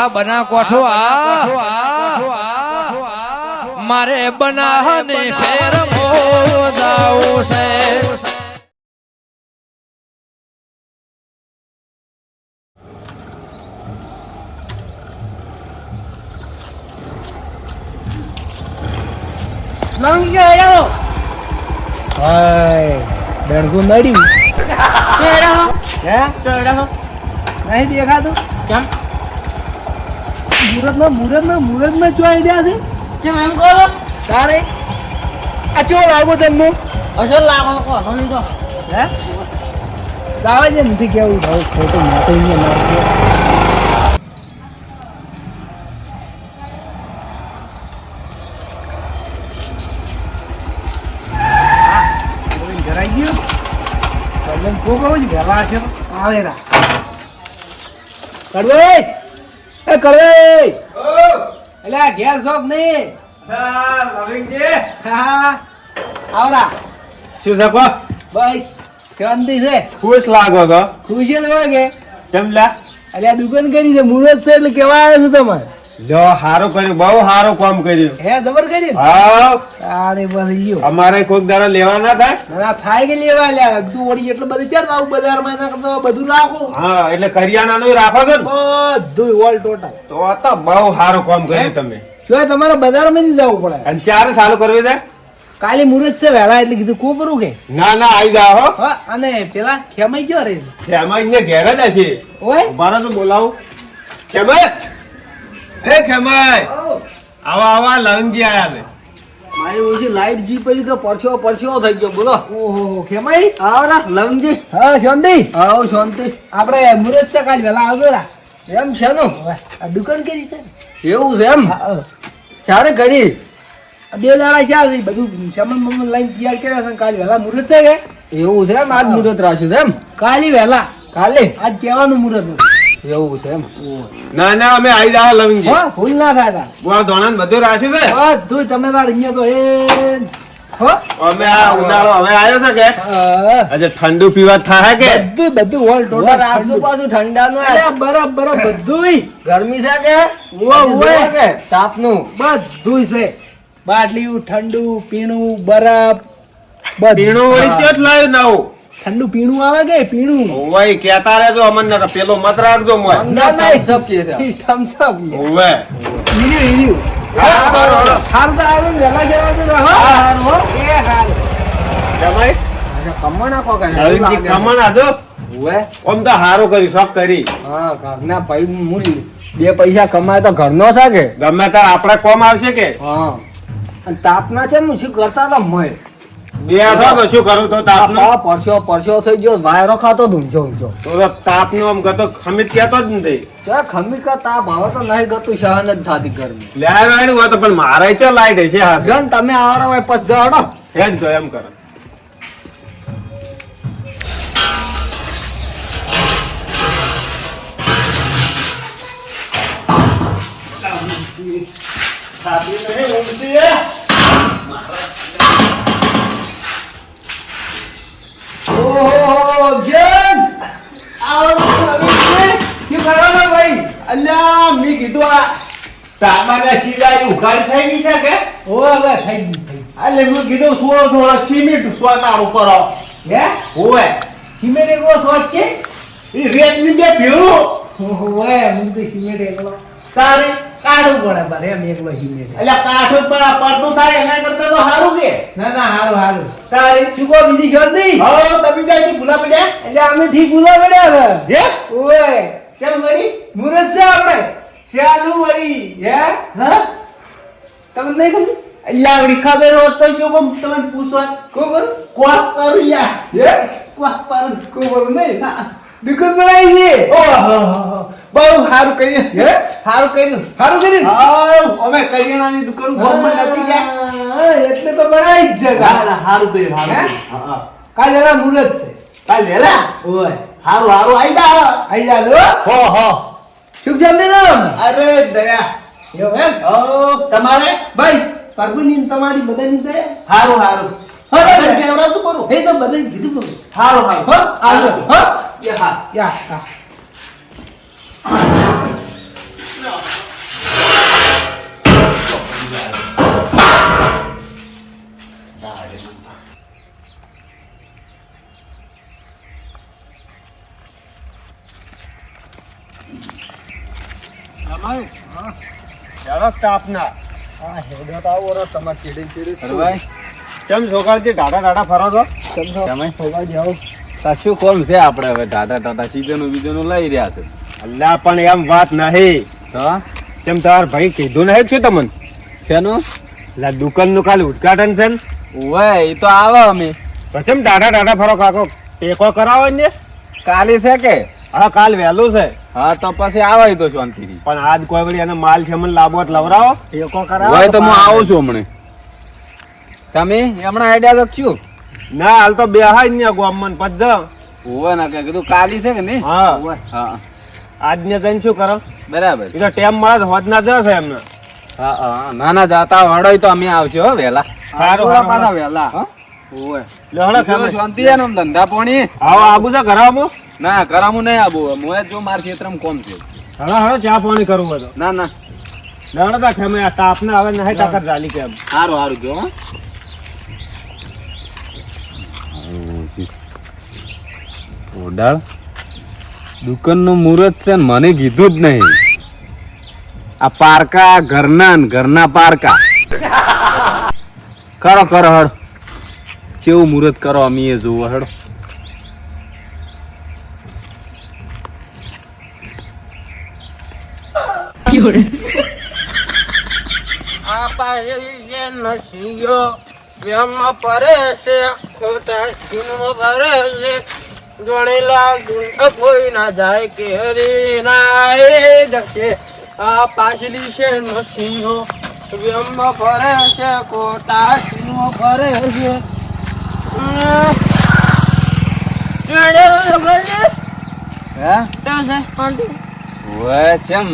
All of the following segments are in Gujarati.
આ બના કોઠો આ મારે બનાહને શેર મોદાવું છે. હાય ડણકું નડ્યું. હે? નહીં દેખાતું? કેમ? મુરત ના મુરત ના મુરતમાં જો આઈડિયા છે. કેમ એમ કહો છો? તારે આ ચેવો લાગો તમને? અસલ લાગો કહો તો નહીં તો. હે? લાવે છે નથી કેવું? ભાવ ખોટું મોટું અહીંયા મારું. ઘરાઈ ગયું? તમને કોકો જ ઘરવા છે. આવે રા. કડવે એ કડવે એટલે આ ઘેર શોખ નહીં. હા આવરા. શું શકો બસ શાંતિ છે. ખુશ લાગો તો. ખુશી જ હોય કે? ચમલા એટલે આ દુકાન કરી છે મુહૂર્ત છે એટલે કેવા આવે છે તમારે જો હારું કર્યું બહુ સારું કામ કર્યું. હે જબર કરી? ને? હા તારે બસ ગયો અમારે કોઈક દાડો લેવા ના થાય? ના ના, થાય કે લેવા લ્યા? તું ઓડી એટલે બધું ચાર આવું બજારમાં એના કરતા બધું રાખો. હા એટલે કરિયાણા નું રાખો છો ને? બધું ઓલ ટોટલ તો તો બહુ સારું કામ કર્યું તમે. જો તમારે બજારમાં જ જવું પડે. અને ચાર સારું કરવી છે? કાલે મુરત છે વહેલા એટલે કીધું કોપરું કે? ના ના આવી જા હો. અને પેલા ખેમાઈ ગયો રે. ખેમાઈ ને ઘેર જ છે ઓય? મારા તો બોલાવું. ખેમાય હે ખેમાય આવા. આવા લંગી આયા છે. મારી ઓછી લાઈટ જી પડી તો પરછો પરછો થઈ ગયો બોલો. ઓહો ખેમાઈ. આવરા લવંગજી હા શાંતિ. આવો શાંતિ. આપણે મુરત છે કાલ વેલા આવજો રા. એમ છે નો? આ દુકાન કરી છે? એવું છે એમ. ચારે કરી આ બે દાડા ક્યાં છે? બધું સામાન બમાન લઈને તૈયાર કર્યા છે કાલ વેલા મુરત છે કે? એવું છે એમ? આજ મુરત રાખ્યું છે એમ? કાલે વેલા કાલે? આજ કહેવાનું મુરત હતું. એવું છે એમ. ના ના અમે આવી જાઓ લંગજી હો ભૂલ ના થાય તાર. બુઆ ધોણા ને બધું રાખ્યું છે? બધું તમે તાર અહીંયા તો એ હો? અમે આ ઉનાળો હવે આવ્યો છે કે? આજે ઠંડુ પીવા થાય કે? બધું બધું ઓલ ટોટલ પાછું ઠંડાનું બરફ બરફ બધુંય. ગરમી છે કે? ઉવા, ઉવા. કે તાપનું. બધુંય છે. બાટલીયું ઠંડુ પીણું બરફ. બધું. પીણું વળી. ચેટ લાવ્યું નવું. ઠંડુ પીણું આવે કે પીણું ઓવાય કેતા રહેજો અમન ને પેલો મત રાખજો મોય ના, ના. thumbs કે છે. ઈ thumbs up લે. ઓવે ઈર્યું, ઈર્યું. હા, હારો, હારો. હારું તો હારું ને વહેલા જવાનું રહો. હા, હો. એ હારું. જમાઈ અચ્છા, કમણા કો કે નવીનજી કમણ આજો ઉવે. ઓમ તો હારું કરી શોખ કરી હા ઘરના પૈ મૂલ બે પૈસા કમાય તો ઘરનો છે કે ગમે તાર આપડે કોમ આવશે કે હા અને તાપના છે ને શું કરતા હતા મય બે હતો તો શું કરું તો તાપ પરસ્યો પરસ્યો થઈ ગયો વાયરો ખાતો ધૂમજો ઊંચો તો તાપનું આમ કતો ખમીત કહેતો જ નથી ચા ખમી કા તાપ આવે તો નહીં ગતું સહન જ થાતી ગરમી. લે હોય તો પણ મારે ચો લાઈટ હશે હા ગન તમે આવરો હોય પછી હેડ જો એમ કરો. ઓહો, ભાઈ? અલ્યા મી કીધું આ તાબાના સિવાય ઉઘાડ થઈ ગઈ છે કે ઓવે, ઓવે, થઈ થઈ ગયું. મેં કીધું થોડો થોડો સિમેન્ટ સ્વાતાર ઉપર હે? હોવે સિમેન્ટ એકો શોર્ટ છે? એ રેતની બે ભેળું ઓહો, સિમેન્ટ એકલો તારી કાઢવું પડે મારે એમ એકલો હિમે એટલે પણ આ પડતું થાય એના કરતા તો સારું કે. ના ના હારું હારું. તારી શું કહો બીજી નહીં? હવે તમે જાય ભૂલા પડ્યા? એટલે અમે ઠીક ભૂલા પડ્યા હવે. હે? ઓય. ચમ વળી? મુરત છે આપણે. શ્યાનું વળી. હે? હા? તમને નહીં ખબર? અલ્યા વળી ખબર હોત તો શું કોમ તમે પૂછો ખબર? કોક કરું યા હે? કોક કરું. નહીં. દુકાન બનાવી છે ઓહો બહુ સારું કર્યું. હે? સારું કર્યું. સારું કર્યું? ને? અમે કરિયાણાની દુકાન ગામમાં નથી ગયા. એટલે તો બનાવી જ છે સારું કર્યું સારું હા, હા. કાલ એલા મુરત છે. કાલ એલા ઓય. સારું સારું આઈ જા આઈ જા લો હો હો. શું જલ્દી ના અરે દયા. એવું એમ? ઓ તમારે? ભાઈ પરભુની તમારી બધાની દયા સારું સારું નવરાતું કરું એ તો બધે કીધું કરું હાલો હાલો હો હાલો હો. યા હા. યા હા. તાપના. હા હેડો તો આવો તમારે ચીડી ચીડી ભાઈ ચમ છોકરાથી ટાટા ટાટા ફરો છો? તમે? જાઓ. શું કોમ છે આપણે હવે? ટાટા ટાટા સીઝનો બીજનો લઈ રહ્યા છે. અલ્લા પણ એમ વાત નહીં. તો ચમ તાર ભાઈ કીધું નહીં છું તમને? શેનું? એટલે દુકાનનું કાલ ઉદઘાટન છે ને? ઓય એ તો આવે અમે. પછી ટાટા ટાટા ફરો કાકો. ટેકો કરાવો ને કાલે છે કે? હા કાલ વહેલું છે. હા તો પછી આવે તો શાંતિથી. પણ આજ કોઈ વળી એને માલ છે મને એટલે લવરાવો. ટેકો કરાવો તો હું આવું છું હમણે. તમે હમણાં આઈડિયા લખ્યું ના હાલ તો બે હાય ને ગોમન પદ હોવે ના કે કીધું કાલી છે કે નહીં? હા. હા. આજ ને જઈને શું કરો? બરાબર. એ તો ટેમ મળે તો હોદ ના જશે એમને. હા હા. ના ના જાતા વડોય તો અમે આવશે હો વેલા સારું પાછા વહેલા. હા? ઓવે લે હળો બીજું ખામે. શાંતિ છે ને ધંધા પાણી? આવો આબુ છે ઘરે ના કરામું નહીં આબુ મોય જો માર ક્ષેત્રમાં કોમ છે હા હા ચા પાણી કરવું હોય ના ના. લહણા તા ખામે આ આવે હવે નહીં ટક્કર જાલી કેમ સારું સારું જો હો. ઓડાળ દુકાનનું મુહૂર્ત છે ને મને કીધું જ નહીં. આ પારકા ઘરના ને ઘરના પારકા. કરો કરો હળ. કેવું મુહૂર્ત કરો અમે એ જોવો હળ. આ પાસે જાય કે હરી ના આ પાછલી છે વ્યમ ફરે છે કોટા સિંહ ફરે છે ઉમ. જોડે ખબર છે? હે શું છે? શાંતિ? ઓય ચેમ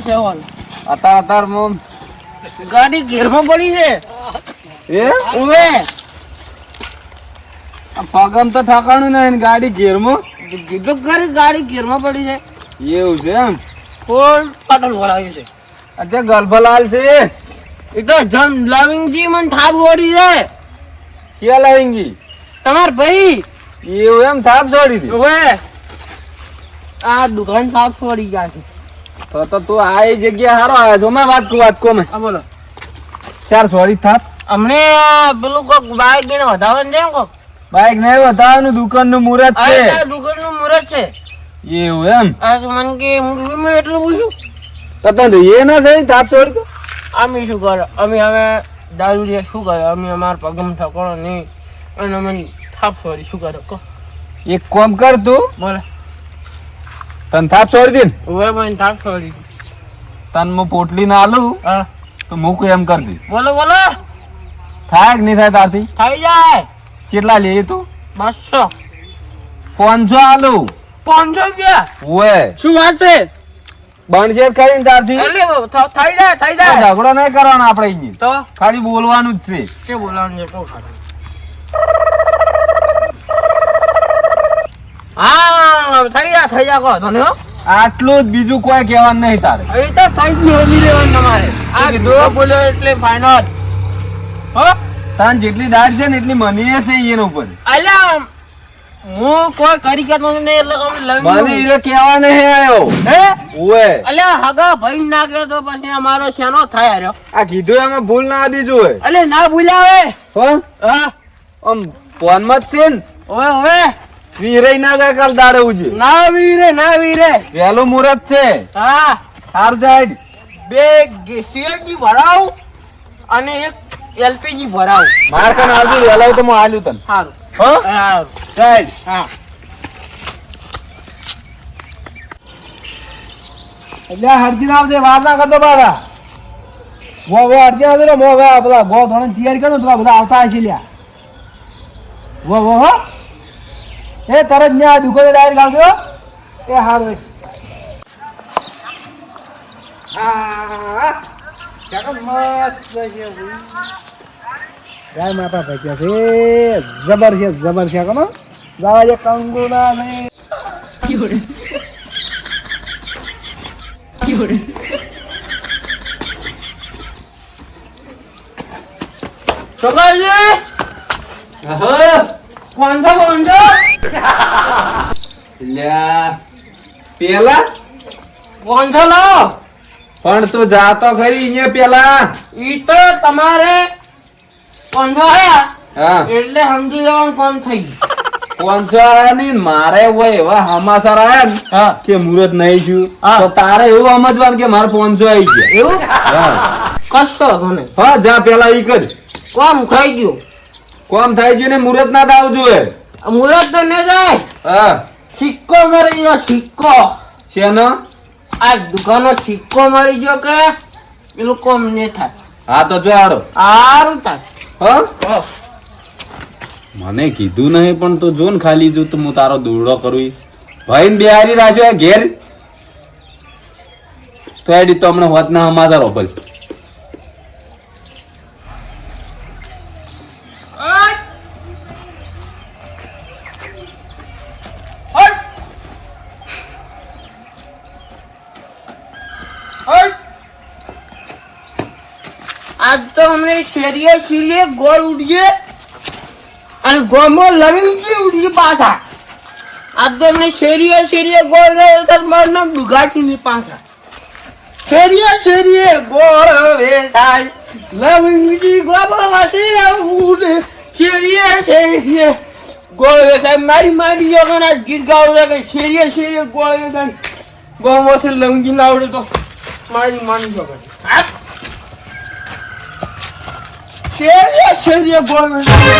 છે ઓલ? અતાર અતાર મોમ ગાડી ઘેરમાં પડી છે એ? પગમ તો ઠકાણું નહીં ગાડી ઘેરમાં. કીધું ઘર ગાડી ઘેરમાં પડી છે એવું છે એમ? કોણ પટલ વળાવ્યું છે. અત્યારે ગલભલાલ છે એ? તો જમ લવિંગજી મને થાપ ઓડી છે ક્યાં લવિંગજી? તમાર ભાઈ? એવું એમ થાપ છોડી દી. ઓવે આ દુકાન થાપ છોડી ગયા છે. તો તો તું આ જગ્યા હારો આવ્યો છો. મેં વાત કુ વાત કો મેં બોલો. ચાર સોરી થાપ. અમને પેલું કોક બાઈક લઈને વધારવાનું છે કોક? બાઈક નહીં બતાવવાનું દુકાનનું મુહૂર્ત આ છે. દુકાનનું મુહૂર્ત છે. એવું એમ? આજ મન કે હું એટલું પૂછું તો તને એ ના છે તાપ છોડ તો અમે શું કરો? અમે હવે દારૂડિયા શું કરે? અમે અમાર પગમ ઠકોણો નહીં. અને અમે થાપ છોડી શું કરો? કહો એક કોમ કર તું. બોલે. તને થાપ છોડી દે હવે મને થાપ છોડી તન મો પોટલી ના આલું હા. તો મૂકું એમ કરતી બોલો બોલો. થાય કે નહીં થાય તારથી? થઈ જાય. કેટલા લે તું? બસો. પાંચસો આલુ. પાંચસો રૂપિયા. ઓએ શું વાત છે? બણજેત કરીને તારથી. એટલે થઈ જાય થઈ જાય. ઝઘડો નહીં કરવાનો આપણે અહીં તો? ખાલી બોલવાનું જ છે. શું બોલવાનું છે? કહું. હા થઈ જાય થઈ જાય કહો તને હો. આટલું જ બીજું કોઈ કહેવાનું નહીં તારે. એ તો થઈ ગયું લેવાનું તમારે. આ બોલ્યો એટલે ફાઇનલ હો? તાન જેટલી દાઢ છે ને એટલી મની છે એના ઉપર. અલ્યા હું કોઈ કરી કે નહીં એટલે મને. હીરો કહેવા નહીં આવ્યો હે? ઓએ અલ્યા હગા ભાઈ ના કે તો પછી અમારો શેનો થાય રહ્યો? આ કીધું એમાં ભૂલ ના દીધું હોય અલે ના ભૂલાવે. હો? હા. આમ ફોનમાં જ છે ને? ઓએ ઓવે. વીરાઈ ના કા કાલ દાડે ઉજે. ના વીરે ના વીરે. વેલો મુરત છે. હા. હાર જાય બે સીએનજી ભરાવ અને એક એલપીજી ભરાવ. માર કન આવજો લેલાવ તો હું આલ્યું તન. સારું હો? ચાલ. હા. એટલે હરજી આવજે વાર ના કરતો બારા મો વો હરજી આવજે રે મો વે પેલા ગો ધોરણ તૈયારી કરો પેલા બધા આવતા હશે લ્યા. વો વો હો. એ તરત ન્યા દુકાને ડાયરેક્ટ આવજો એ હારું હા. ચાકન મસ્ત છે ગાય માતા ભજ્યા છે જબર છે જબર છે કોનો જાવા જે કંગુના નહીં. પણ તું જાતો ખરી અહીંયા પેલા. ઈ તો તમારે એટલે સમજી જવાનું કોણ થઈ ગયું. પાંચસો આયા નહીં ને મારે હોય એવા હમાસર આયા કે મુરત નહીં છું તો તારે એવું સમજવાનું કે મારે પોંચો આવી ગયા. એવું? કશો મને હા જા પેલા ઈ કર. કોમ થઈ ગયું. કોમ થાય ગયું ને મુરત ના દાવ જોવે મુરત તો ને જાય. હા. સિક્કો કરી સિક્કો. શેનો? આ દુકાનો સિક્કો મારી ગયો કે પેલું કોમ ને થાય? હા તો જો આડો આરું થાય હા? મને કીધું નહીં પણ તું જો ને ખાલી જો તો હું તારો દોડો કરું. ભાઈ બિહારી રાખ્યો ઘેર. તો એડી તો હમણાં હોત ના હમાદાર હોપલ આજ તો અમને શેરીએ શીરીએ ગોળ ઉડીએ અને ગોમો લવિંગી ઉડીએ પાછા? આજ તો અમને શેરીએ શેરીએ ગોળ લે તાર મારું નામ દુગાટી ની પાછા. શેરીએ શેરીએ ગોળ વેચાય લવિંગી ગોબો વાસી ઉડે શેરીએ શેરીએ ગોળ વેસાય મારી મારી યોગના ગીત ગાવું કે શેરીએ શેરીએ ગોળ વેસાય ગોમો છે લવિંગી ના આવડે તો મારી માની યોગન હા? શેરીએ શેરીએ ગોળ વેચાય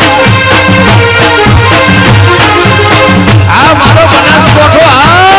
આ મારો બનાસકોઠો આ